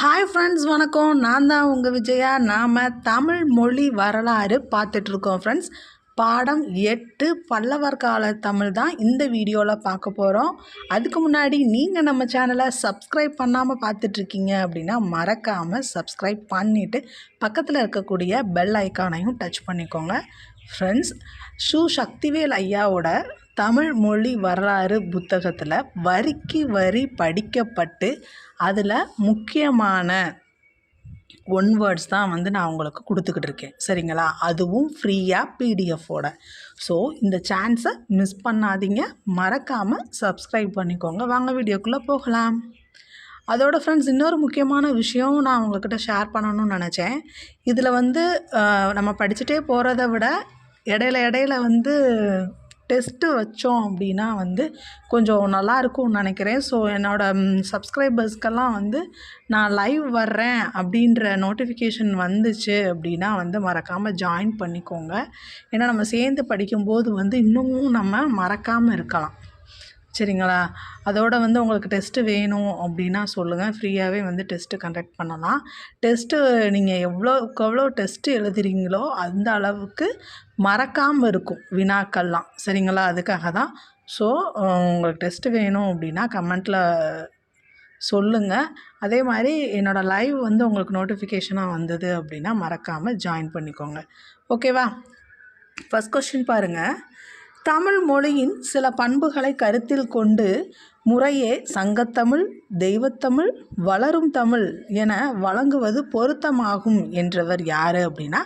Hi friends வணக்கம். நான் தான் உங்கள் விஜயா. நாம் தமிழ் மொழி வரலாறு பார்த்துட்ருக்கோம் ஃப்ரெண்ட்ஸ் பாடம் எட்டு பல்லவர் கால தமிழ் தான் இந்த வீடியோவில் பார்க்க போகிறோம் அதுக்கு முன்னாடி நீங்கள் நம்ம சேனலை சப்ஸ்கிரைப் பண்ணாமல் பார்த்துட்ருக்கீங்க அப்படின்னா மறக்காமல் சப்ஸ்கிரைப் பண்ணிவிட்டு பக்கத்தில் இருக்கக்கூடிய பெல் ஐக்கானையும் டச் பண்ணிக்கோங்க. ஃப்ரெண்ட்ஸ் ஷூ சக்திவேல் ஐயாவோட தமிழ் மொழி வரலாறு புத்தகத்தில் வரிக்கு வரி படிக்கப்பட்டு அதில் முக்கியமான ஒன் வேர்ட்ஸ் தான் வந்து நான் உங்களுக்கு கொடுத்துக்கிட்டு இருக்கேன். சரிங்களா? அதுவும் ஃப்ரீயாக பிடிஎஃபோட ஸோ இந்த சான்ஸை மிஸ் பண்ணாதீங்க. மறக்காமல் சப்ஸ்கிரைப் பண்ணிக்கோங்க. வாங்க வீடியோக்குள்ளே போகலாம். அதோட ஃப்ரெண்ட்ஸ் இன்னொரு முக்கியமான விஷயம் நான் உங்கள்கிட்ட ஷேர் பண்ணணும்னு நினச்சேன். இதில் வந்து நம்ம படிச்சுட்டே போகிறத விட இடையில இடையில வந்து டெஸ்ட்டு வச்சோம் அப்படின்னா வந்து கொஞ்சம் நல்லா இருக்கும்னு நினைக்கிறேன் ஸோ என்னோடய சப்ஸ்கிரைபர்ஸ்க்கெல்லாம் வந்து நான் லைவ் வர்றேன் அப்படின்ற நோட்டிஃபிகேஷன் வந்துச்சு அப்படின்னா வந்து மறக்காமல் ஜாயின் பண்ணிக்கோங்க. ஏன்னா நம்ம சேர்ந்து படிக்கும்போது வந்து இன்னமும் நம்ம மறக்காமல் இருக்கலாம். சரிங்களா? அதோட வந்து உங்களுக்கு டெஸ்ட்டு வேணும் அப்படின்னா சொல்லுங்கள் ஃப்ரீயாகவே வந்து டெஸ்ட்டு கண்டக்ட் பண்ணலாம். டெஸ்ட்டு நீங்கள் எவ்வளோக்கு எவ்வளோ டெஸ்ட்டு எழுதுறீங்களோ அந்த அளவுக்கு மறக்காமல் இருக்கும் வினாக்கள்லாம். சரிங்களா? அதுக்காக தான் ஸோ உங்களுக்கு டெஸ்ட்டு வேணும் அப்படின்னா கமெண்ட்டில் சொல்லுங்கள் அதே மாதிரி என்னோடய லைவ் வந்து உங்களுக்கு நோட்டிஃபிகேஷனாக வந்தது அப்படின்னா மறக்காமல் ஜாயின் பண்ணிக்கோங்க. ஓகேவா ஃபஸ்ட் கொஸ்டின் பாருங்கள் தமிழ் மொழியின் சில பண்புகளை கருத்தில் கொண்டு முறையே சங்கத்தமிழ் தெய்வத்தமிழ் வளரும் தமிழ் என வழங்குவது பொருத்தமாகும் என்றவர் யார் அப்படின்னா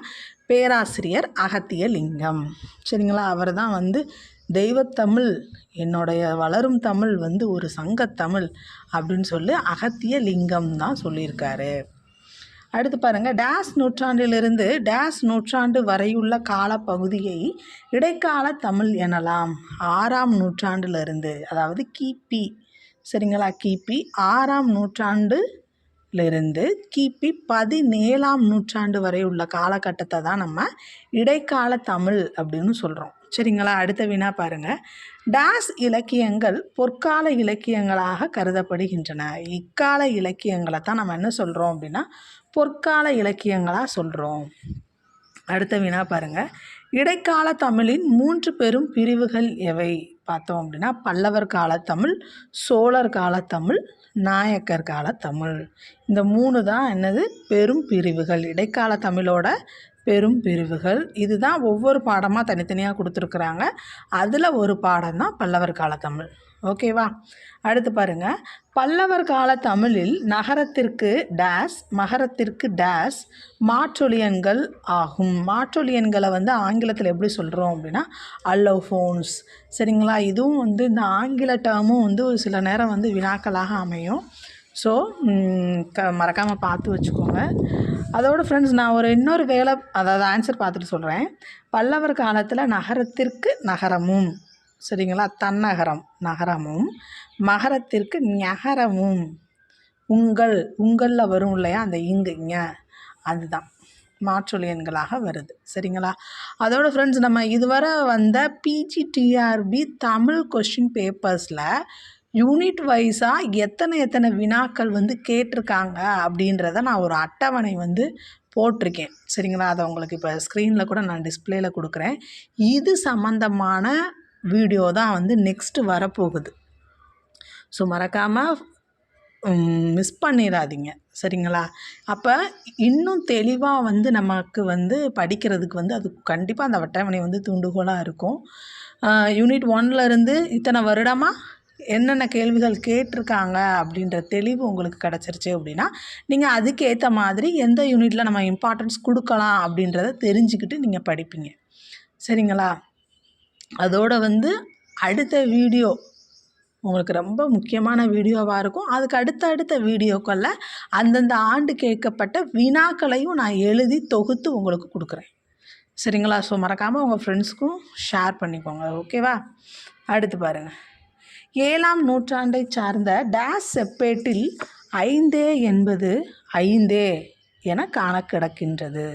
பேராசிரியர் அகத்தியலிங்கம். சரிங்களா? அவர் தான் வந்து தெய்வத்தமிழ் என்னுடைய வளரும் தமிழ் வந்து ஒரு சங்கத்தமிழ் அப்படின்னு சொல்லி அகத்திய லிங்கம் தான் சொல்லியிருக்காரு. அடுத்து பாருங்கள் டேஸ் நூற்றாண்டிலிருந்து டேஸ் நூற்றாண்டு வரையுள்ள காலப்பகுதியை இடைக்கால தமிழ் எனலாம். ஆறாம் நூற்றாண்டிலிருந்து அதாவது கிபி. சரிங்களா? கிபி ஆறாம் நூற்றாண்டு இருந்து கிபி பதினேழாம் நூற்றாண்டு வரை உள்ள காலகட்டத்தை தான் நம்ம இடைக்கால தமிழ் அப்படின்னு சொல்கிறோம் சரிங்களா? அடுத்த வினா பாருங்கள் டாஸ் இலக்கியங்கள் பொற்கால இலக்கியங்களாக கருதப்படுகின்றன. இக்கால இலக்கியங்களை தான் நம்ம என்ன சொல்கிறோம் அப்படின்னா பொற்கால இலக்கியங்களாக சொல்கிறோம் அடுத்த வினா பாருங்கள் இடைக்கால தமிழின் மூன்று பெரும் பிரிவுகள் எவை? பார்த்தோம் அப்படின்னா பல்லவர் கால தமிழ் சோழர் கால தமிழ் நாயக்கர் கால தமிழ். இந்த மூணு தான் என்னது? பெரும் பிரிவுகள். இடைக்கால தமிழோட பெரும் பிரிவுகள். இதுதான் ஒவ்வொரு பாடமாக தனித்தனியாக கொடுத்துருக்குறாங்க. அதில் ஒரு பாடம் தான் பல்லவர் கால தமிழ். ஓகேவா அடுத்து பாருங்க. பல்லவர் கால தமிழில் நகரத்திற்கு டேஸ் மகரத்திற்கு டேஸ் மாற்றொலியன்கள் ஆகும். மாற்றொலியன்களை வந்து ஆங்கிலத்தில் எப்படி சொல்கிறோம் அப்படின்னா அல்லோஃபோன்ஸ் சரிங்களா? இதுவும் வந்து இந்த ஆங்கில டேர்மும் வந்து ஒரு சில நேரம் வந்து வினாக்களாக அமையும். ஸோ க மறக்காமல் பார்த்து வச்சுக்கோங்க. அதோட ஃப்ரெண்ட்ஸ் நான் ஒரு இன்னொரு வேலை அதாவது ஆன்சர் பார்த்துட்டு சொல்கிறேன் பல்லவர் காலத்தில் நகரத்திற்கு நகரமும். சரிங்களா? தன்னகரம் நகரமும் மகரத்திற்கு நகரமும் உங்கள் உங்களில் வரும் இல்லையா? அந்த இங்கு இங்க அதுதான். மாற்றொலி எண்களாக வருது. சரிங்களா? அதோட ஃப்ரெண்ட்ஸ் நம்ம இதுவரை வந்த பிஜிடிஆர்பி தமிழ் கொஷின் பேப்பர்ஸில் யூனிட் வைஸாக எத்தனை எத்தனை வினாக்கள் வந்து கேட்டிருக்காங்க அப்படின்றத நான் ஒரு அட்டவணை வந்து போட்டிருக்கேன். சரிங்களா? அதை உங்களுக்கு இப்போ ஸ்க்ரீனில் கூட நான் டிஸ்பிளேயில் கொடுக்குறேன். இது சம்மந்தமான வீடியோ தான் வந்து நெக்ஸ்ட்டு வரப்போகுது. ஸோ மறக்காமல் மிஸ் பண்ணிடாதீங்க. சரிங்களா? அப்போ இன்னும் தெளிவாக வந்து நமக்கு வந்து படிக்கிறதுக்கு வந்து அது கண்டிப்பாக அந்த அட்டவணை வந்து தூண்டுகோலாக இருக்கும். யூனிட் ஒன்லேருந்து இத்தனை வருடமாக என்னென்ன கேள்விகள் கேட்டிருக்காங்க அப்படின்ற தெளிவு உங்களுக்கு கிடச்சிருச்சு அப்படின்னா நீங்கள் அதுக்கேற்ற மாதிரி எந்த யூனிட்டில் நம்ம இம்பார்ட்டன்ஸ் கொடுக்கலாம் அப்படின்றத தெரிஞ்சுக்கிட்டு நீங்கள் படிப்பீங்க. சரிங்களா? அதோட வந்து அடுத்த வீடியோ உங்களுக்கு ரொம்ப முக்கியமான வீடியோவாக இருக்கும். அதுக்கு அடுத்த அடுத்த வீடியோக்களில் அந்தந்த ஆண்டு கேட்கப்பட்ட வினாக்களையும் நான் எழுதி தொகுத்து உங்களுக்கு கொடுக்குறேன். சரிங்களா? ஸோ மறக்காமல் உங்கள் ஃப்ரெண்ட்ஸ்க்கும் ஷேர் பண்ணிக்கோங்க. ஓகேவா அடுத்து பாருங்கள் ஏழாம் நூற்றாண்டை சார்ந்த டேஸ் செப்பேட்டில் ஐந்தே என்பது ஐந்தே என காண கிடக்கின்றது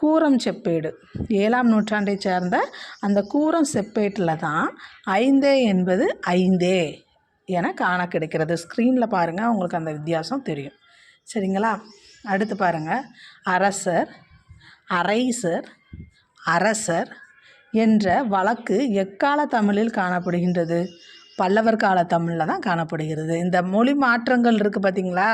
கூரம் செப்பேடு. ஏழாம் நூற்றாண்டை சேர்ந்த அந்த கூரம் செப்பேட்டில் தான் ஐந்தே என்பது ஐந்தே என காண கிடைக்கிறது. ஸ்க்ரீனில் பாருங்கள் உங்களுக்கு அந்த வித்தியாசம் தெரியும். சரிங்களா? அடுத்து பாருங்கள் அரசர் அரைசர் அரசர் என்ற வழக்கு எக்கால தமிழில் காணப்படுகின்றது? பல்லவர் கால தமிழில் தான் காணப்படுகிறது. இந்த மொழி மாற்றங்கள் இருக்குது பார்த்திங்களா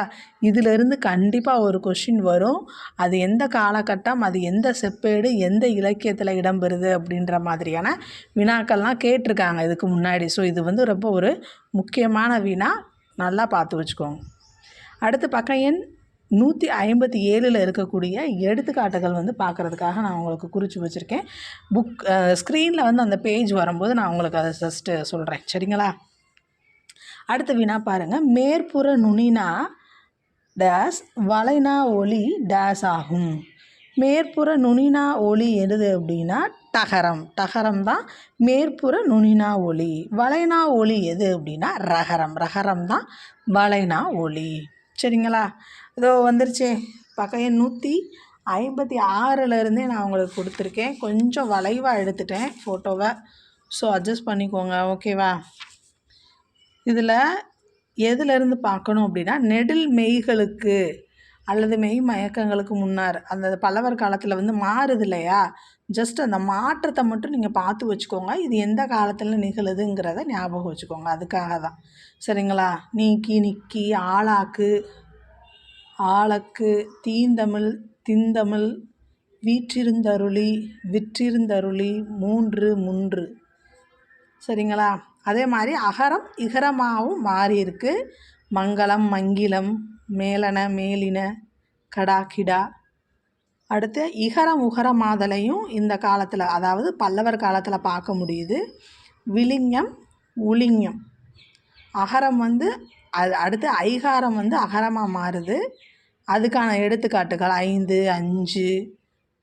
இதிலிருந்து கண்டிப்பாக ஒரு கொஷின் வரும். அது எந்த காலகட்டம் அது எந்த செப்பேடு எந்த இலக்கியத்தில் இடம்பெறுது அப்படின்ற மாதிரியான வினாக்கள்லாம் கேட்டிருக்காங்க இதுக்கு முன்னாடி. ஸோ இது வந்து ரொம்ப ஒரு முக்கியமான வினா. நல்லா பார்த்து வச்சுக்கோங்க. அடுத்து பக்கம் எண் நூற்றி ஐம்பத்தி ஏழில் இருக்கக்கூடிய எடுத்துக்காட்டுகள் வந்து பார்க்குறதுக்காக நான் உங்களுக்கு குறித்து வச்சுருக்கேன். புக் ஸ்க்ரீனில் வந்து அந்த பேஜ் வரும்போது நான் உங்களுக்கு அதை ஜஸ்ட்டு சொல்கிறேன் சரிங்களா? அடுத்த வினா பாருங்கள் மேற்புற நுனினா டேஸ் வளைனா ஒளி டேஸ் ஆகும். மேற்புற நுனினா ஒளி எது அப்படின்னா டகரம் டகரம் தான் மேற்புற நுனினா ஒளி. வளைனா ஒளி எது அப்படின்னா ரகரம். ரகரம் தான் வளைனா ஒளி. சரிங்களா? இதோ வந்துருச்சு. பக்கையன் நூற்றி ஐம்பத்தி ஆறுலேருந்தே நான் உங்களுக்கு கொடுத்துருக்கேன். கொஞ்சம் வளைவாக எடுத்துட்டேன் ஃபோட்டோவை ஸோ அட்ஜஸ்ட் பண்ணிக்கோங்க. ஓகேவா இதில் எதுலேருந்து பார்க்கணும் அப்படின்னா நெடில் மெய்களுக்கு அல்லது மெய் மயக்கங்களுக்கு முன்னார். அந்த பல்லவர் காலத்தில் வந்து மாறுது இல்லையா? ஜஸ்ட் அந்த மாற்றத்தை மட்டும் நீங்கள் பார்த்து வச்சுக்கோங்க. இது எந்த காலத்தில் நிகழுதுங்கிறத ஞாபகம் வச்சுக்கோங்க. அதுக்காக தான் சரிங்களா? நீக்கி நிக்கி ஆளாக்கு ஆளக்கு தீந்தமிழ் திந்தமிழ் வீற்றிருந்தருளி விற்றிருந்தருளி மூன்று முன்று. சரிங்களா? அதே மாதிரி அகரம் இகரமாகவும் மாறி இருக்கு மங்களம் மங்கிலம் மேலன மேலின கடா கிடா அடுத்து இகரம் உகரமாதலையும் இந்த காலத்தில் அதாவது பல்லவர் காலத்தில் பார்க்க முடியுது. விலிங்கம் உலிங்கம் அகரம் வந்து அது அடுத்து ஐகாரம் வந்து அகரமாக மாறுது. அதுக்கான எடுத்துக்காட்டுகள் ஐந்து அஞ்சு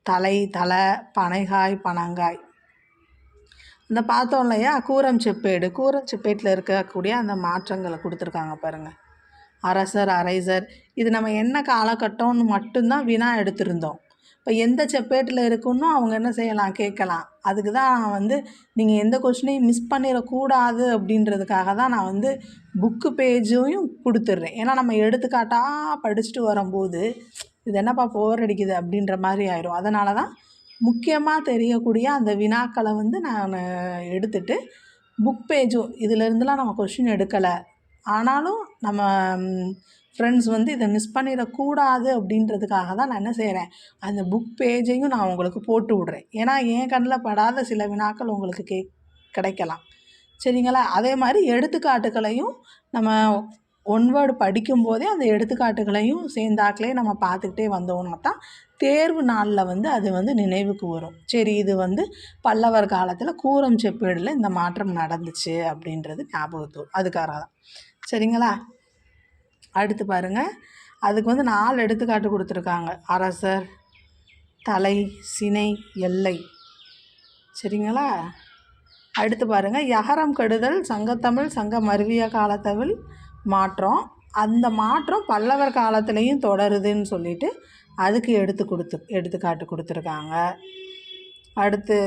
தலை தலை பனைகாய் பனங்காய். இந்த பார்த்தோம் இல்லையா? கூரம் செப்பேடு. கூரம் செப்பேட்டில் இருக்கக்கூடிய அந்த மாற்றங்களை கொடுத்துருக்காங்க பாருங்கள் அரசர் அரைசர். இது நம்ம என்ன காலகட்டம்னு மட்டும்தான் வினா எடுத்திருந்தோம். இப்போ எந்த செப்பேட்டில் இருக்குன்னு அவங்க என்ன செய்யலாம் கேட்கலாம். அதுக்கு தான் நான் வந்து நீங்கள் எந்த கொஷினையும் மிஸ் பண்ணிடக்கூடாது அப்படின்றதுக்காக தான் நான் வந்து புக்கு பேஜையும் கொடுத்துட்றேன். ஏன்னா நம்ம எடுத்துக்காட்டாக படிச்சுட்டு வரும்போது இது என்னப்பா போர் அடிக்குது அப்படின்ற மாதிரி ஆயிரும். அதனால தான் முக்கியமாக தெரியக்கூடிய அந்த வினாக்களை வந்து நான் எடுத்துட்டு புக் பேஜும் இதிலேருந்துலாம் நம்ம கொஷின் எடுக்கலை. ஆனாலும் நம்ம ஃப்ரெண்ட்ஸ் வந்து இதை மிஸ் பண்ணிடக்கூடாது அப்படின்றதுக்காக தான் நான் என்ன செய்கிறேன் அந்த புக் பேஜையும் நான் உங்களுக்கு போட்டு விட்றேன். ஏன்னா என் கண்ணில் படாத சில வினாக்கள் உங்களுக்கு கே கிடைக்கலாம். சரிங்களா? அதே மாதிரி எடுத்துக்காட்டுகளையும் நம்ம ஒன் வேர்டு படிக்கும்போதே அந்த எடுத்துக்காட்டுகளையும் சேர்ந்தாக்களே நம்ம பார்த்துக்கிட்டே வந்தோம்னா தான் தேர்வு நாளில் வந்து அது வந்து நினைவுக்கு வரும். சரி இது வந்து பல்லவர் காலத்தில் கூரம் செப்பேடில் இந்த மாற்றம் நடந்துச்சு அப்படின்றது ஞாபகத்தோடு அதுக்காக தான். சரிங்களா? அடுத்து பாருங்கள் அதுக்கு வந்து நாலு எடுத்துக்காட்டு கொடுத்துருக்காங்க. அரசர் தலை சினை எல்லை. சரிங்களா? அடுத்து பாருங்கள் யகரம் கெடுதல் சங்கத்தமிழ் சங்க மருவிய காலத்தமிழ் மாற்றம். அந்த மாற்றம் பல்லவர் காலத்துலேயும் தொடருதுன்னு சொல்லிட்டு அதுக்கு எடுத்து கொடுத்து எடுத்துக்காட்டு கொடுத்துருக்காங்க. அடுத்து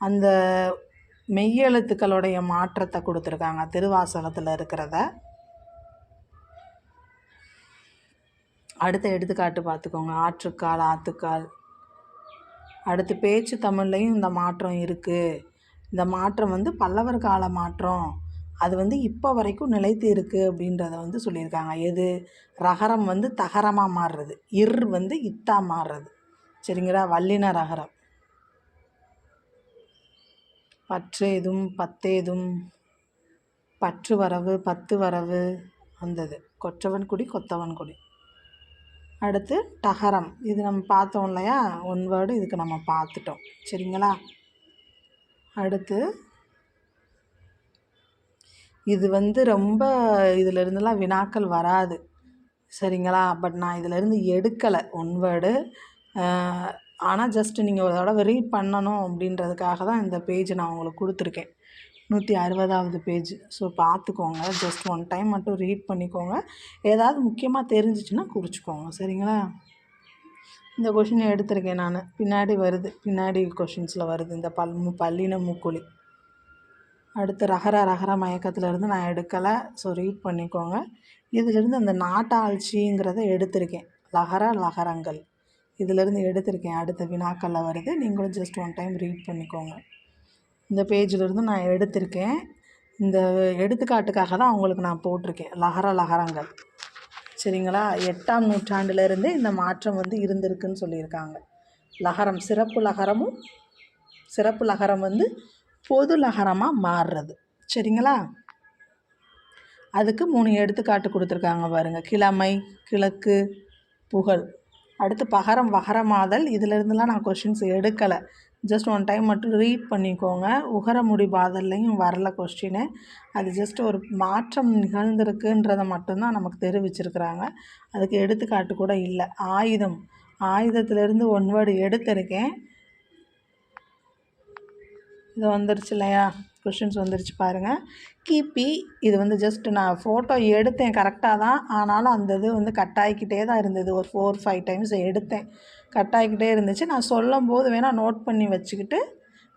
அந்த மெய்யெழுத்துக்களுடைய மாற்றத்தை கொடுத்துருக்காங்க. திருவாசகத்தில் இருக்கிறத. அடுத்த எடுத்துக்காட்டு பார்த்துக்கோங்க. ஆற்றுக்கால் ஆத்துக்கால். அடுத்து பேச்சு தமிழ்லையும் இந்த மாற்றம் இருக்குது இந்த மாற்றம் வந்து பல்லவர் கால மாற்றம். அது வந்து இப்போ வரைக்கும் நிலைத்து இருக்குது அப்படின்றத வந்து சொல்லியிருக்காங்க. எது? ரகரம் வந்து தகரமாக மாறுறது. இர் வந்து இத்தா மாறுறது. சரிங்களா? வல்லின ரகரம். பற்றேதும் பத்தேதும். பற்று வரவு பத்து வரவு. வந்தது. கொற்றவன் குடி கொத்தவன் குடி. அடுத்து டகரம். இது நம்ம பார்த்தோம் இல்லையா? ஒன் வேர்டு இதுக்கு நம்ம பார்த்துட்டோம். சரிங்களா? அடுத்து இது வந்து ரொம்ப இதிலிருந்துலாம் வினாக்கள் வராது. சரிங்களா? பட் நான் இதிலேருந்து எடுக்கலை. ஒன் வேர்டு ஆனால் ஜஸ்ட்டு நீங்கள் ஒரு தடவை ரீட் பண்ணணும் அப்படின்றதுக்காக தான் இந்த பேஜ் நான் உங்களுக்கு கொடுத்துருக்கேன். நூற்றி அறுபதாவது பேஜ் ஸோ பார்த்துக்கோங்க. ஜஸ்ட் ஒன் டைம் மட்டும் ரீட் பண்ணிக்கோங்க. ஏதாவது முக்கியமாக தெரிஞ்சிச்சுன்னா குறிச்சிக்கோங்க. சரிங்களா? இந்த கொஷினை எடுத்திருக்கேன் நான். பின்னாடி வருது. பின்னாடி கொஷின்ஸில் வருது. இந்த பல் மு பல்லின மூக்குழி. அடுத்து ரகர ரகர மயக்கத்துலேருந்து நான் எடுக்கலை. ஸோ ரீட் பண்ணிக்கோங்க. இதிலிருந்து அந்த நாட்டாட்சிங்கிறத எடுத்திருக்கேன். லகர லகரங்கள். இதிலிருந்து எடுத்திருக்கேன். அடுத்த வினாக்களில் வருது. நீங்களும் ஜஸ்ட் ஒன் டைம் ரீட் பண்ணிக்கோங்க. இந்த பேஜிலிருந்து நான் எடுத்திருக்கேன். இந்த எடுத்துக்காட்டுக்காக தான் அவங்களுக்கு நான் போட்டிருக்கேன். லகர லகரங்கள். சரிங்களா? எட்டாம் நூற்றாண்டுலேருந்தே இந்த மாற்றம் வந்து இருந்திருக்குன்னு சொல்லியிருக்காங்க. லகரம் சிறப்பு லகரமும் சிறப்பு லகரம் வந்து பொது லகரமாக மாறுறது. சரிங்களா? அதுக்கு மூணு எடுத்துக்காட்டு கொடுத்துருக்காங்க பாருங்கள் கிழமை கிழக்கு புகழ். அடுத்து பகரம் வகரமாதல். இதிலிருந்துலாம் நான் கொஷின்ஸ் எடுக்கலை. ஜஸ்ட் ஒன் டைம் மட்டும் ரீட் பண்ணிக்கோங்க. உகர முடிபாதல்லையும் வரல கொஸ்டின் அது ஜஸ்ட் ஒரு மாற்றம் நிகழ்ந்திருக்குன்றதை மட்டும்தான் நமக்கு தெரிவிச்சிருக்கிறாங்க. அதுக்கு எடுத்துக்காட்டு கூட இல்லை. ஆயுதம். ஆயுதத்திலேருந்து ஒன் வேர்டு எடுத்திருக்கேன். இது வந்துருச்சு இல்லையா? கொஷின்ஸ் வந்துருச்சு பாருங்கள் கிபி இது வந்து ஜஸ்ட் நான் ஃபோட்டோ எடுத்தேன் கரெக்டாக தான். ஆனாலும் அந்த இது வந்து கட் ஆகிக்கிட்டே தான் இருந்தது. ஒரு ஃபோர் ஃபைவ் டைம்ஸ் எடுத்தேன். கட் ஆகிக்கிட்டே இருந்துச்சு. நான் சொல்லும் போது வேணால் நோட் பண்ணி வச்சுக்கிட்டு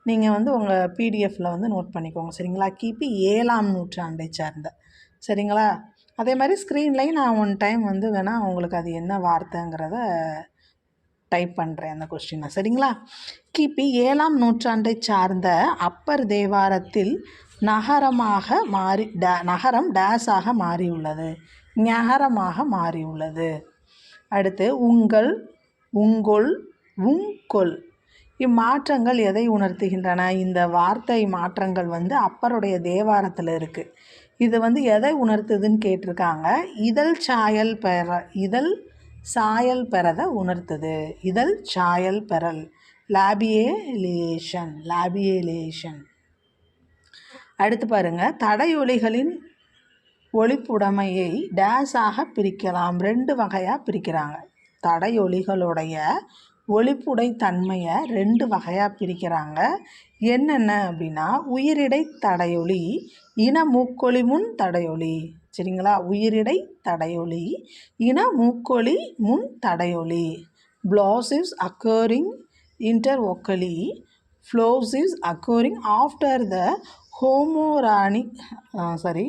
நீங்கள் வந்து உங்கள் பிடிஎஃப்பில் வந்து நோட் பண்ணிக்கோங்க. சரிங்களா? கிபி ஏழாம் நூற்றாண்டை சார்ந்த. சரிங்களா? அதே மாதிரி ஸ்க்ரீன்லேயும் நான் ஒன் டைம் வந்து வேணால் உங்களுக்கு அது என்ன வார்த்தைங்கிறத டைப் பண்ணுறேன் அந்த கொஸ்டினை சரிங்களா? கிபி ஏழாம் நூற்றாண்டை சார்ந்த அப்பர் தேவாரத்தில் நகரமாக மாறி டே நகரம் டேஸாக மாறியுள்ளது. நகரமாக மாறியுள்ளது. அடுத்து உங்கள் உங்கொல் உங்கொல் இம்மாற்றங்கள் எதை உணர்த்துகின்றன? இந்த வார்த்தை மாற்றங்கள் வந்து அப்பருடைய தேவாரத்தில் இருக்குது இது வந்து எதை உணர்த்துதுன்னு கேட்டிருக்காங்க? இதழ் சாயல் பெற இதழ் சாயல் பெறதை உணர்த்துது. இதழ் சாயல் பெறல். லேபியேலேஷன் லேபியேலேஷன் அடுத்து பாருங்கள் தடையொலிகளின் ஒளிப்புடமையை டேஸாக பிரிக்கலாம். ரெண்டு வகையாக பிரிக்கிறாங்க. தடையொலிகளுடைய ஒளிப்புடை தன்மையை ரெண்டு வகையாக பிரிக்கிறாங்க. என்னென்ன அப்படின்னா உயிரிடை தடையொலி இன மூக்கொழி முன் தடையொலி. சரிங்களா? உயிரிடை தடையொலி இன மூக்கொழி முன் தடையொலி. Plus occurring occurring intervocalically plosives occurring after the homorganic sorry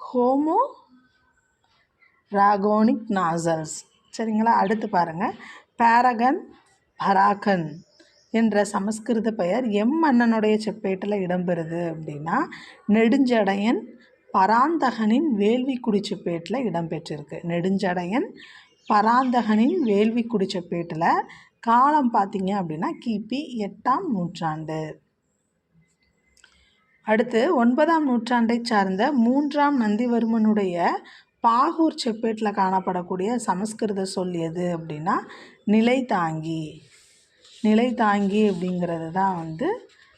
homorganic nasals சரிங்களா? அடுத்து பாருங்கள் பேரகன் பராகன் என்ற சமஸ்கிருத பெயர் எம் மன்னனுடைய செப்பேட்டில் இடம்பெறுது அப்படின்னா நெடுஞ்சடையன் பராந்தகனின் வேள்வி குடிச்சப்பேட்டில் இடம்பெற்றிருக்கு. நெடுஞ்சடையன் பராந்தகனின் வேள்வி குடிச்சப்பேட்டில் காலம் பார்த்தீங்க அப்படின்னா கிபி எட்டாம் நூற்றாண்டு. அடுத்து ஒன்பதாம் நூற்றாண்டை சார்ந்த மூன்றாம் நந்திவர்மனுடைய பாகூர் செப்பேட்டில் காணப்படக்கூடிய சமஸ்கிருத சொல் எது அப்படின்னா நிலை தாங்கி. நிலை தாங்கி அப்படிங்கிறது தான் வந்து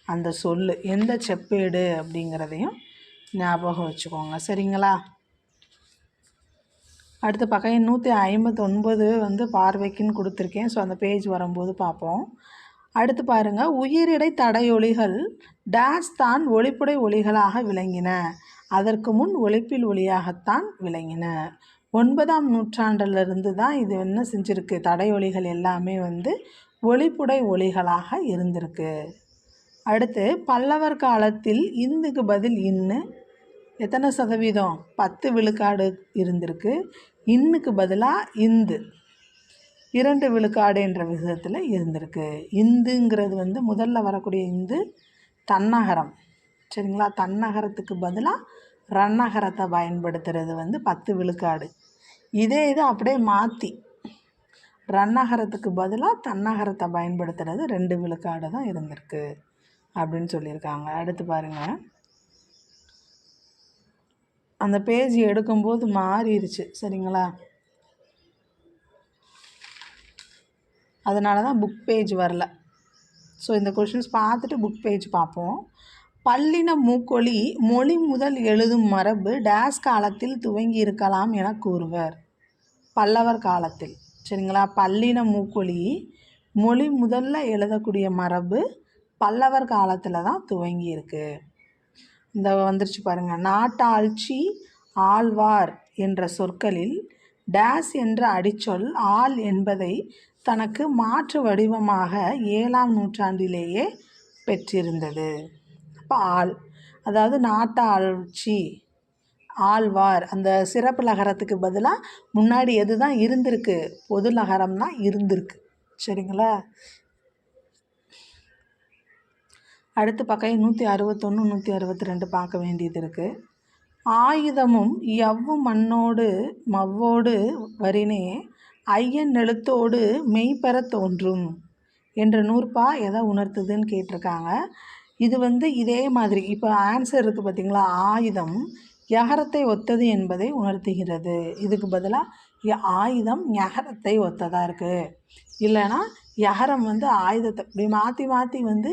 அந்த சொல் எந்த செப்பேடு அப்படிங்கிறதையும் ஞாபகம் வச்சுக்கோங்க. சரிங்களா? அடுத்த பக்கம் நூற்றி ஐம்பத்தொன்பது வந்து பார்வைக்குன்னு கொடுத்துருக்கேன். ஸோ அந்த பேஜ் வரும்போது பார்ப்போம். அடுத்து பாருங்கள் உயிரிடை தடையொலிகள் டேஸ் தான் ஒளிப்புடை ஒளிகளாக விளங்கின. அதற்கு முன் ஒழிப்பில் ஒளியாகத்தான் விளங்கின. ஒன்பதாம் நூற்றாண்டிலிருந்து தான் இது என்ன செஞ்சுருக்கு? தடை ஒளிகள் எல்லாமே வந்து ஒளிப்புடை ஒளிகளாக இருந்திருக்கு. அடுத்து பல்லவர் காலத்தில் இந்துக்கு பதில் இன்னு. எத்தனை சதவீதம்? பத்து விழுக்காடு இருந்திருக்கு. இன்னுக்கு பதிலாக இந்து. இரண்டு விழுக்காடு என்ற விகிதத்தில் இருந்திருக்கு. இந்துங்கிறது வந்து முதல்ல வரக்கூடிய இந்து தன்னகரம். சரிங்களா? தன்னகரத்துக்கு பதிலாக ரன்னகரத்தை பயன்படுத்துகிறது வந்து பத்து விழுக்காடு. இதே இது அப்படியே மாற்றி ரன்னகரத்துக்கு பதிலாக தன்னகரத்தை பயன்படுத்துகிறது ரெண்டு விழுக்காடு தான் இருந்திருக்கு அப்படின்னு சொல்லியிருக்காங்க. அடுத்து பாருங்கள் அந்த பேஜ் எடுக்கும்போது மாறிடுச்சு சரிங்களா? அதனால தான் புக் பேஜ் வரல. ஸோ இந்த கொஷின்ஸ் பார்த்துட்டு புக் பேஜ் பார்ப்போம். பல்லின மூக்கொழி மொழி முதல் எழுதும் மரபு டேஸ் காலத்தில் துவங்கி இருக்கலாம் என கூறுவர். பல்லவர் காலத்தில். சரிங்களா? பல்லின மூக்கொழி மொழி முதல்ல எழுதக்கூடிய மரபு பல்லவர் காலத்தில் தான் துவங்கி இருக்குது இந்த வந்துருச்சு பாருங்கள் நாட்டாட்சி ஆழ்வார் என்ற சொற்களில் டேஸ் என்ற அடிச்சொல் ஆள் என்பதை தனக்கு மாற்று வடிவமாக ஏழாம் நூற்றாண்டிலேயே பெற்றிருந்தது. அப்போ ஆள் அதாவது நாட்டாட்சி ஆழ்வார் அந்த சிறப்பு லகரத்துக்கு பதிலாக முன்னாடி எது தான் இருந்திருக்கு? பொது லகரம் இருந்திருக்கு. சரிங்களா? அடுத்து பக்கம் நூற்றி அறுபத்தொன்று நூற்றி அறுபத்தி ரெண்டு பார்க்க வேண்டியது இருக்குது ஆயுதமும் எவ்வு மண்ணோடு மவ்வோடு வரினே ஐயன் எழுத்தோடு மெய்ப்பெற தோன்றும் என்ற நூற்பா எதை உணர்த்துதுன்னு கேட்டிருக்காங்க? இது வந்து இதே மாதிரி இப்போ ஆன்சர் இருக்குது பார்த்தீங்களா ஆயுதம் யகரத்தை ஒத்தது என்பதை உணர்த்துகிறது. இதுக்கு பதிலாக ஆயுதம் யகரத்தை ஒத்ததாக இருக்குது இல்லைன்னா யகரம் வந்து ஆயுதத்தை இப்படி மாற்றி மாற்றி வந்து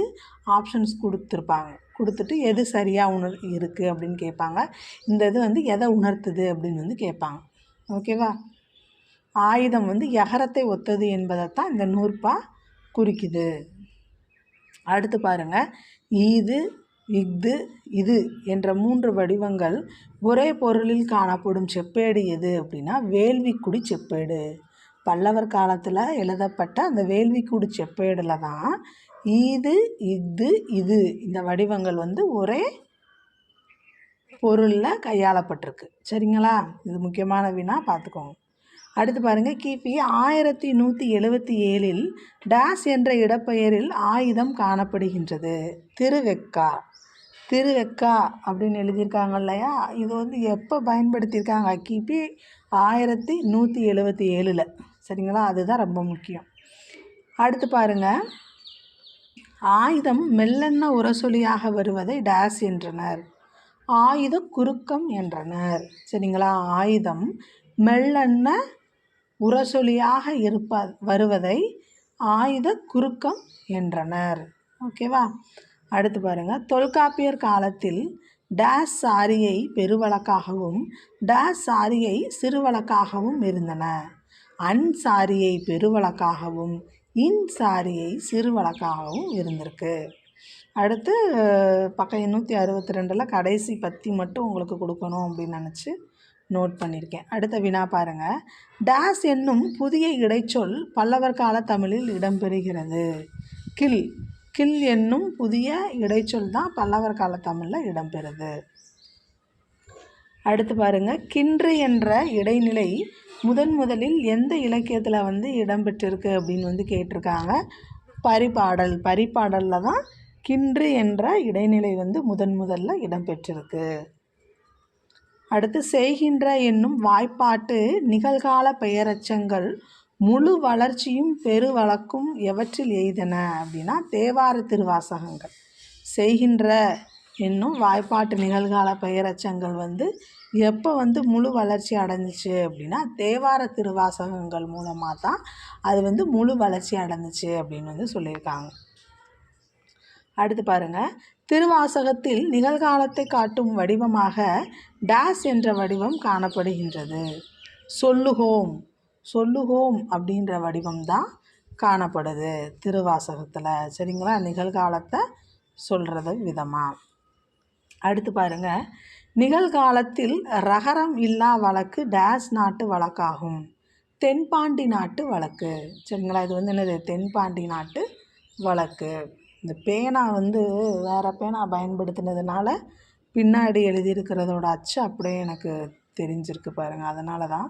ஆப்ஷன்ஸ் கொடுத்துருப்பாங்க. கொடுத்துட்டு எது சரியாக உணர் இருக்குது அப்படின்னு கேட்பாங்க. இந்த இது வந்து எதை உணர்த்துது அப்படின்னு வந்து கேட்பாங்க. ஓகேவா ஆயுதம் வந்து யகரத்தை ஒத்தது என்பதைத்தான் இந்த நூற்பா குறிக்குது. அடுத்து பாருங்கள் ஈது இஃது இது என்ற மூன்று வடிவங்கள் ஒரே பொருளில் காணப்படும் செப்பேடு எது அப்படின்னா வேள்விக்குடி செப்பேடு. பல்லவர் காலத்தில் எழுதப்பட்ட அந்த வேள்விக்குடி செப்பேடில் தான் ஈது இஃது இது இந்த வடிவங்கள் வந்து ஒரே பொருளில் கையாளப்பட்டிருக்கு. சரிங்களா? இது முக்கியமான வினா பார்த்துக்கோங்க. அடுத்து பாருங்கள் கிபி ஆயிரத்தி நூற்றி எழுபத்தி ஏழில் டேஸ் என்ற இடப்பெயரில் ஆயுதம் காணப்படுகின்றது. திருவெக்கா. திருவெக்கா அப்படின்னு எழுதியிருக்காங்க இல்லையா? இது வந்து எப்போ பயன்படுத்தியிருக்காங்க? கிபி ஆயிரத்தி நூற்றி எழுபத்தி ஏழில். சரிங்களா? அதுதான் ரொம்ப முக்கியம். அடுத்து பாருங்கள் ஆயுதம் மெல்லென்ன உரசொலியாக வருவதை டேஸ் என்றனர். ஆயுத குறுக்கம் என்றனர். சரிங்களா? ஆயுதம் மெல்லென்ன உரசொலியாக இருப்ப வருவதை ஆயுத குறுக்கம் என்றனர். ஓகேவா அடுத்து பாருங்கள் தொல்காப்பியர் காலத்தில் டேஸ் சாரியை பெருவழக்காகவும் டேஸ் சாரியை சிறுவழக்காகவும் இருந்தன. அன் சாரியை பெருவழக்காகவும் இன் சாரியை சிறுவழக்காகவும் இருந்திருக்கு. அடுத்து பக்கம் நூற்றி அறுபத்தி ரெண்டில் கடைசி பத்தி மட்டும் உங்களுக்கு கொடுக்கணும் அப்படின்னு நினச்சி நோட் பண்ணியிருக்கேன் அடுத்த வினா பாருங்கள் டேஸ் என்னும் புதிய இடைச்சொல் பல்லவர் கால தமிழில் இடம்பெறுகிறது. கில். கில் என்னும் புதிய இடைச்சொல் தான் பல்லவர் கால தமிழில் இடம்பெறுது. அடுத்து பாருங்கள் கின்று என்ற இடைநிலை முதன் முதலில் எந்த இலக்கியத்தில் வந்து இடம்பெற்றிருக்கு அப்படின்னு வந்து கேட்டிருக்காங்க. பரிபாடல். பரிபாடலில் தான் கின்று என்ற இடைநிலை வந்து முதன் முதல்ல இடம்பெற்றிருக்கு. அடுத்து செய்கின்ற என்னும் வாய்ப்பாட்டு நிகழ்கால பெயரச்சங்கள் முழு வளர்ச்சியும் பெரு வழக்கும் எவற்றில் எய்தன? அப்படின்னா தேவார திருவாசகங்கள். செய்கின்ற என்னும் வாய்ப்பாட்டு நிகழ்கால பெயரச்சங்கள் வந்து எப்போ வந்து முழு வளர்ச்சி அடைஞ்சிச்சு அப்படின்னா தேவார திருவாசகங்கள் மூலமாக தான் அது வந்து முழு வளர்ச்சி அடைஞ்சிச்சு அப்படின்னு வந்து சொல்லியிருக்காங்க. அடுத்து பாருங்கள் திருவாசகத்தில் நிகழ்காலத்தை காட்டும் வடிவமாக டேஸ் என்ற வடிவம் காணப்படுகின்றது. சொல்லுகோம் சொல்லுகோம் அப்படின்ற வடிவம் தான் காணப்படுது திருவாசகத்தில். சரிங்களா? நிகழ்காலத்தை சொல்கிறது விதமாக அடுத்து பாருங்கள் நிகழ்காலத்தில் ரகரம் இல்லா வழக்கு டேஸ் நாட்டு வழக்காகும். தென்பாண்டி நாட்டு வழக்கு. சரிங்களா? இது வந்து என்னது? தென்பாண்டி நாட்டு வழக்கு. இந்த பேனா வந்து வேறு பேனா பயன்படுத்தினதுனால பின்னாடி எழுதியிருக்கிறதோட அச்சு அப்படியே எனக்கு தெரிஞ்சிருக்கு பாருங்கள் அதனால தான்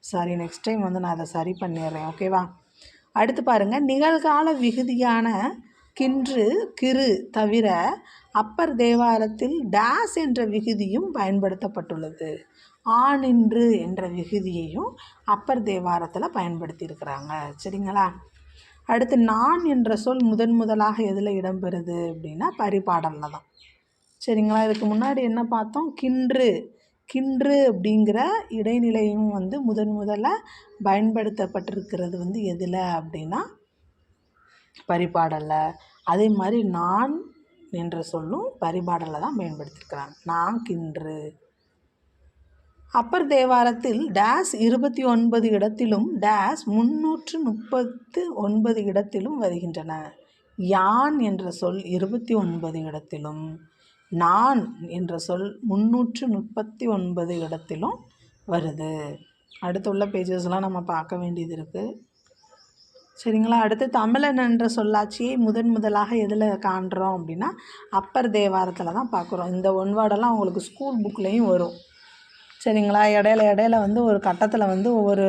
சரி நெக்ஸ்ட் டைம் வந்து நான் அதை சரி பண்ணிடுறேன். ஓகேவா அடுத்து பாருங்கள் நிகழ்கால விகுதியான கின்று கிரு தவிர அப்பர் தேவாரத்தில் டேஸ் என்ற விகுதியும் பயன்படுத்தப்பட்டுள்ளது. ஆனின்று என்ற விகுதியையும் அப்பர் தேவாரத்தில் பயன்படுத்தியிருக்கிறாங்க. சரிங்களா? அடுத்து நான் என்ற சொல் முதன் முதலாக எதில் இடம்பெறுது அப்படின்னா பரிபாடலில் தான். சரிங்களா? இதுக்கு முன்னாடி என்ன பார்த்தோம்? கின்று. கின்று அப்படிங்கிற இடைநிலையும் வந்து முதன் முதல்ல பயன்படுத்தப்பட்டிருக்கிறது வந்து எதில் அப்படின்னா பரிபாடலில். அதே மாதிரி நான் என்ற சொல்லும் பரிபாடலில் தான் பயன்படுத்தியிருக்கிறாங்க நான் கின்று. அப்பர் தேவாரத்தில் டேஸ் இருபத்தி ஒன்பது இடத்திலும் டேஸ் முன்னூற்று முப்பத்து ஒன்பது இடத்திலும் வருகின்றன. யான் என்ற சொல் இருபத்தி ஒன்பது இடத்திலும் நான் என்ற சொல் முன்னூற்று முப்பத்தி ஒன்பது இடத்திலும் வருது. அடுத்து உள்ள பேஜஸ்லாம் நம்ம பார்க்க வேண்டியது இருக்குது சரிங்களா? அடுத்து தமிழன் என்ற சொல்லாட்சியை முதன் முதலாக எதில் காண்றோம் அப்படின்னா அப்பர் தேவாரத்தில் தான் பார்க்குறோம். இந்த ஒன்வார்டெல்லாம் உங்களுக்கு ஸ்கூல் புக்லேயும் வரும். சரிங்களா? இடையில இடையில வந்து ஒரு கட்டத்தில் வந்து ஒரு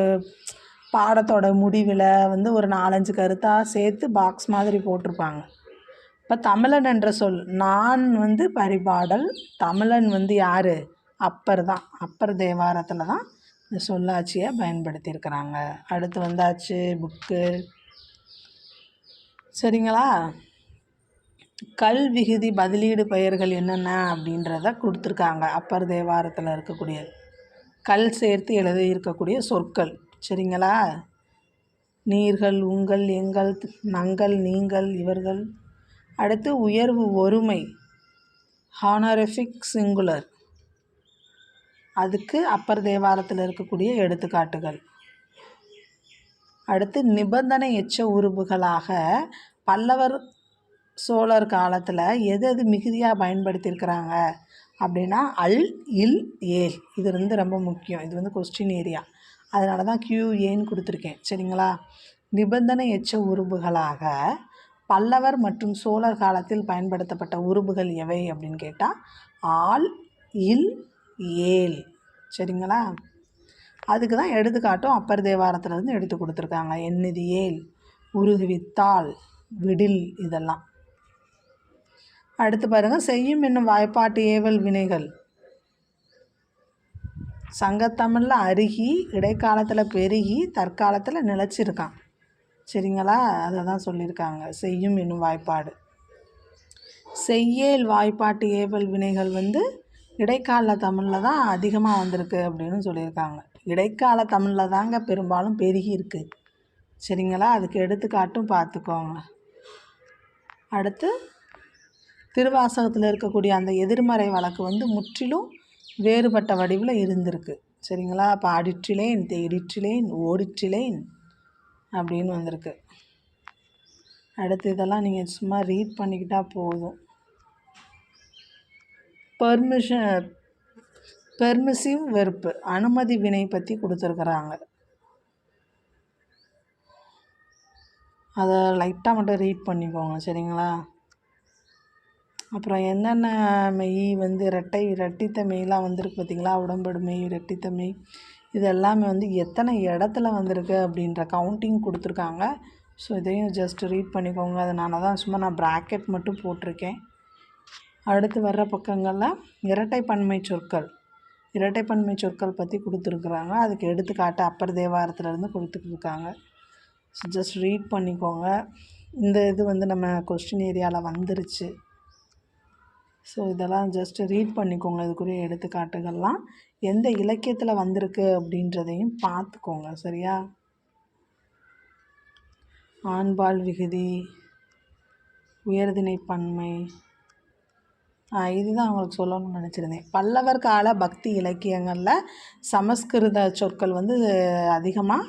பாடத்தோட முடிவில் வந்து ஒரு நாலஞ்சு கருத்தாக சேர்த்து பாக்ஸ் மாதிரி போட்டிருப்பாங்க. இப்போ தமிழன் என்ற சொல் நான் வந்து பரிபாடல் தமிழன் வந்து யார்? அப்பர் தான். அப்பர் தேவாரத்தில் தான் இந்த சொல்லாட்சியை பயன்படுத்தியிருக்கிறாங்க. அடுத்து வந்தாச்சு புக்கு சரிங்களா? கல் விகுதி பதிலீடு பெயர்கள் என்னென்ன அப்படின்றத கொடுத்துருக்காங்க அப்பர் தேவாரத்தில் இருக்கக்கூடியது கல் சேர்த்து எழுதி இருக்கக்கூடிய சொற்கள். சரிங்களா? நீர்கள் உங்கள் எங்கள் நங்கள் நீங்கள் இவர்கள். அடுத்து உயர்வு ஒருமை. ஹானரிஃபிக் சிங்குலர் அதுக்கு அப்பர் தேவாரத்தில் இருக்கக்கூடிய எடுத்துக்காட்டுகள். அடுத்து நிபந்தனை எச்ச உறுப்புகளாக பல்லவர் சோழர் காலத்தில் எது எது மிகுதியாக பயன்படுத்தியிருக்கிறாங்க? அப்படின்னா அல் இல் ஏல். இது வந்து ரொம்ப முக்கியம். இது வந்து கொஸ்டின் ஏரியா அதனால தான் கியூஏன்னு கொடுத்துருக்கேன். சரிங்களா? நிபந்தனை எச்ச உறுப்புகளாக பல்லவர் மற்றும் சோழர் காலத்தில் பயன்படுத்தப்பட்ட உறுப்புகள் எவை அப்படின்னு கேட்டால் ஆல் இல் ஏல். சரிங்களா? அதுக்கு தான் எடுத்துக்காட்டும் அப்பர் தேவாரத்துலேருந்து எடுத்து கொடுத்துருக்காங்க. எண்ணிதி ஏல் உருகுவித்தால் விடில் இதெல்லாம். அடுத்து பாருங்கள் செய்யும் என்னும் வாய்ப்பாட்டு ஏவல் வினைகள். சங்கத்தமிழில் அருகி இடைக்காலத்தில் பெருகி தற்காலத்தில் நிலச்சிருக்கான். சரிங்களா? அதை தான் சொல்லியிருக்காங்க. செய்யும் என்னும் வாய்ப்பாடு. செய்யேல் வாய்ப்பாட்டு ஏவல் வினைகள் வந்து இடைக்கால தமிழில் தான் அதிகமாக வந்திருக்கு அப்படின்னு சொல்லியிருக்காங்க. இடைக்கால தமிழில் தாங்க பெரும்பாலும் பெருகி இருக்குது சரிங்களா? அதுக்கு எடுத்துக்காட்டும் பார்த்துக்கோங்க. அடுத்து திருவாசகத்தில் இருக்கக்கூடிய அந்த எதிர்மறை வழக்கு வந்து முற்றிலும் வேறுபட்ட வடிவில் இருந்திருக்கு. சரிங்களா? இப்போ அடிற்றிலேன் தேடிற்றிலேன் ஓடிற்றிலேன் அப்படின்னு வந்திருக்கு. அடுத்து இதெல்லாம் நீங்கள் சும்மா ரீட் பண்ணிக்கிட்டால் போதும். பெர்மிஷன் பெர்மிசிவ் வெறுப்பு அனுமதி வினை பற்றி கொடுத்துருக்குறாங்க. அதை லைட்டாக மட்டும் ரீட் பண்ணிக்கோங்க சரிங்களா? அப்புறம் என்னென்ன மெய் வந்து ரெட்டை ரெட்டித்த மெய்லாம் வந்திருக்கு பார்த்தீங்களா? உடம்படு மெய் ரெட்டித்த மெய். இது எல்லாமே வந்து எத்தனை இடத்துல வந்திருக்கு அப்படின்ற கவுண்டிங் கொடுத்துருக்காங்க. ஸோ இதையும் ஜஸ்ட் ரீட் பண்ணிக்கோங்க. அதனால தான் சும்மா நான் ப்ராக்கெட் மட்டும் போட்டிருக்கேன். அடுத்து வர்ற பக்கங்களில் இரட்டைப்பன்மை சொற்கள். இரட்டைப்பன்மை சொற்கள் பற்றி கொடுத்துருக்குறாங்க. அதுக்கு எடுத்துக்காட்டு அப்பர் தேவாரத்துலேருந்து கொடுத்துருக்காங்க. ஸோ ஜஸ்ட் ரீட் பண்ணிக்கோங்க. இந்த இது வந்து நம்ம கொஸ்டின் ஏரியாவில் வந்துருச்சு. ஸோ இதெல்லாம் ஜஸ்ட் ரீட் பண்ணிக்கோங்க. இதுக்குரிய எடுத்துக்காட்டுகள்லாம். எந்த இலக்கியத்தில் வந்திருக்கு அப்படின்றதையும் பார்த்துக்கோங்க. சரியா? ஆண்பால் விகுதி உயர்தினை பன்மை. இதுதான் அவங்களுக்கு சொல்லணும்னு நினச்சிருந்தேன். பல்லவர் கால பக்தி இலக்கியங்களில் சமஸ்கிருத சொற்கள் வந்து அதிகமாக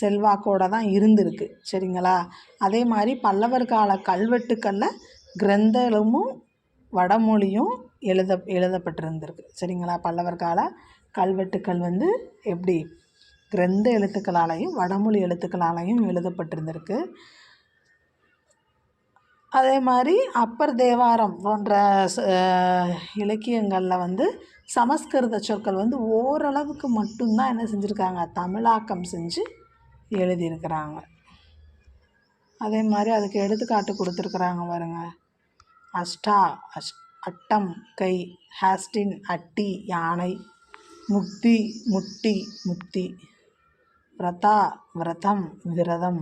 செல்வாக்கோடு தான் இருந்திருக்கு. சரிங்களா? அதே மாதிரி பல்லவர் கால கல்வெட்டுக்களில் கிரந்தமும் வடமொழியும் எழுத எழுதப்பட்டிருந்திருக்கு. சரிங்களா? பல்லவர் கால கல்வெட்டுக்கள் வந்து எப்படி? கிரந்த எழுத்துக்களாலையும் வடமொழி எழுத்துக்களாலையும் எழுதப்பட்டிருந்திருக்கு. அதே மாதிரி அப்பர் தேவாரம் போன்ற இலக்கியங்களில் வந்து சமஸ்கிருத சொற்கள் வந்து ஓரளவுக்கு மட்டும்தான் என்ன செஞ்சுருக்காங்க? தமிழாக்கம் செஞ்சு எழுதியிருக்கிறாங்க. அதே மாதிரி அதுக்கு எடுத்துக்காட்டு கொடுத்துருக்குறாங்க பாருங்கள் அஷ்டா அஷ் அட்டம் கை ஹாஸ்டின் அட்டி யானை முக்தி முட்டி முத்தி விரதா விரதம் விரதம்.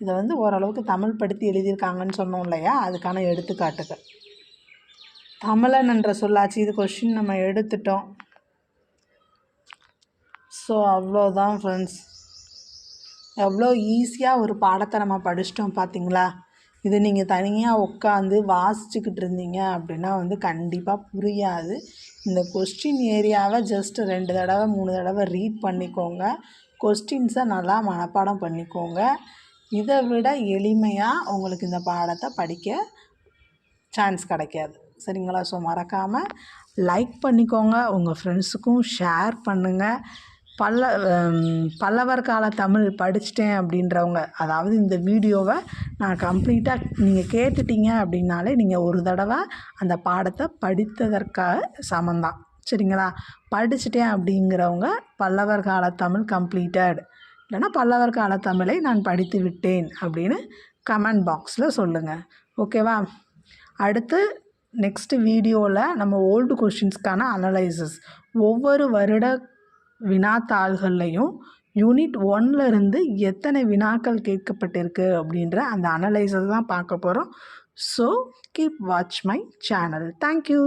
இதை வந்து ஓரளவுக்கு தமிழ் படுத்தி எழுதியிருக்காங்கன்னு சொன்னோம் இல்லையா? அதுக்கான எடுத்துக்காட்டுகள். தமிழன் என்ற சொல்லாச்சு. இது கொஷின் நம்ம எடுத்துட்டோம். ஸோ அவ்வளோதான் ஃப்ரெண்ட்ஸ் எவ்வளோ ஈஸியாக ஒரு பாடத்தை நம்ம படிச்சிட்டோம் பார்த்தீங்களா இது நீங்கள் தனியாக உட்காந்து வாசிச்சுக்கிட்டு இருந்தீங்க அப்படின்னா வந்து கண்டிப்பாக புரியாது. இந்த கொஸ்டின் ஏரியாவை ஜஸ்ட் ரெண்டு தடவை மூணு தடவை ரீட் பண்ணிக்கோங்க. கொஸ்டின்ஸை நல்லா மனப்பாடம் பண்ணிக்கோங்க. இதை விட எளிமையாக உங்களுக்கு இந்த பாடத்தை படிக்க சான்ஸ் கிடைக்காது. சரிங்களா? ஸோ மறக்காமல் லைக் பண்ணிக்கோங்க. உங்கள் ஃப்ரெண்ட்ஸுக்கும் ஷேர் பண்ணுங்கள் பல்ல பல்லவர் கால தமிழ் படிச்சிட்டேன் அப்படின்றவங்க அதாவது இந்த வீடியோவை நான் கம்ப்ளீட்டாக நீங்கள் கேட்டுட்டீங்க அப்படின்னாலே நீங்கள் ஒரு தடவை அந்த பாடத்தை படித்ததற்காக சமந்தான். சரிங்களா? படிச்சிட்டேன் அப்படிங்கிறவங்க பல்லவர் கால தமிழ் கம்ப்ளீட்டட். இல்லைனா பல்லவர் கால தமிழை நான் படித்து விட்டேன் அப்படின்னு கமெண்ட் பாக்ஸில் சொல்லுங்கள் ஓகேவா? அடுத்து நெக்ஸ்ட் வீடியோவில் நம்ம ஓல்டு கொஷின்ஸ்க்கான அனலைசஸ் ஒவ்வொரு வருட வினாத்தாள்கள்லையும் யூனிட் ஒன்லேருந்து எத்தனை வினாக்கள் கேட்கப்பட்டிருக்கு அப்படின்ற அந்த அனலைசர் தான் பார்க்க போகிறோம் so keep watch my channel thank you